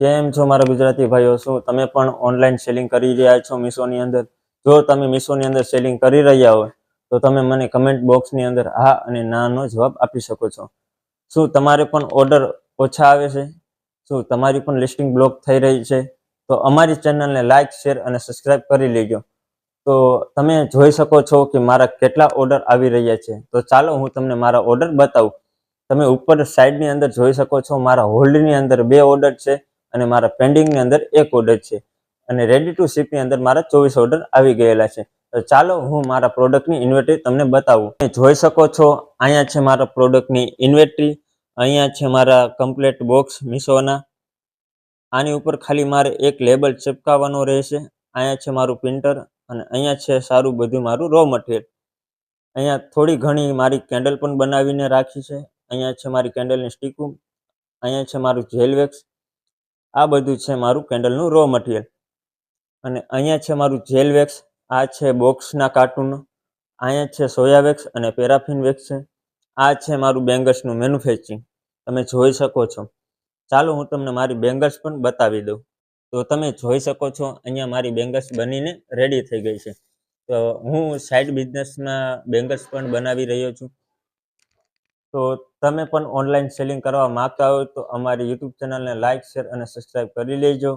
કેમ છો મારા ગુજરાતી ભાઈઓ? શું તમે પણ ઓનલાઈન સેલિંગ કરી રહ્યા છો મીશોની અંદર? જો તમે મીશોની અંદર સેલિંગ કરી રહ્યા હોય, તો તમે મને કમેન્ટ બોક્સની અંદર હા અને નાનો જવાબ આપી શકો છો. શું તમારે પણ ઓર્ડર ઓછા આવે છે? શું તમારી પણ લિસ્ટિંગ બ્લોક થઈ રહી છે? તો અમારી ચેનલને લાઇક શેર અને સબસ્ક્રાઇબ કરી લેજો. તો તમે જોઈ શકો છો કે મારા કેટલા ઓર્ડર આવી રહ્યા છે. તો ચાલો હું તમને મારા ઓર્ડર બતાવું. તમે ઉપર સાઈડની અંદર જોઈ શકો છો, મારા હોલ્ડની અંદર બે ઓર્ડર છે. અને મારા પેન્ડિંગની અંદર એક ઓર્ડર છે. અને રેડી ટુ શિપની અંદર મારા ચોવીસ ઓર્ડર આવી ગયેલા છે. તો ચાલો હું મારા પ્રોડક્ટની ઇન્વેન્ટરી તમને બતાવું. જોઈ શકો છો, અહીંયા છે મારા પ્રોડક્ટની ઇન્વેન્ટરી અહીંયા છે મારા કમ્પ્લેટ બોક્સ મીશોના. આની ઉપર ખાલી મારે એક લેબલ ચપકાવવાનો રહેશે. અહીંયા છે મારું પ્રિન્ટર અને અહીંયા છે સારું બધું મારું રો મટીરિયલ અહીંયા થોડી ઘણી મારી કેન્ડલ પણ બનાવીને રાખી છે. અહીંયા છે મારી કેન્ડલની સ્ટીકું અહીંયા છે મારું જેલ વેક્સ આ બધું છે મારું કેન્ડલનું રો મટીરિયલ અને અહીંયા છે મારું જેલ વેક્સ આ છે બોક્સના કાર્ટૂન અહીંયા છે સોયા વેક્સ અને પેરાફિન વેક્સ છે. આ છે મારું બેંગર્સનું મેન્યુફેક્ચરિંગ તમે જોઈ શકો છો. ચાલો હું તમને મારી બેંગર્સ પણ બતાવી દઉં. તો તમે જોઈ શકો છો, અહીંયા મારી બેંગર્સ બનીને રેડી થઈ ગઈ છે. તો હું સાઈડ બિઝનેસમાં બેંગર્સ પણ બનાવી રહ્યો છું. તો તમે પણ ઓનલાઈન સેલિંગ કરવા માંગતા હોય તો અમારી યુટ્યુબ ચેનલને લાઇક શેર અને સબસ્ક્રાઇબ કરી લેજો.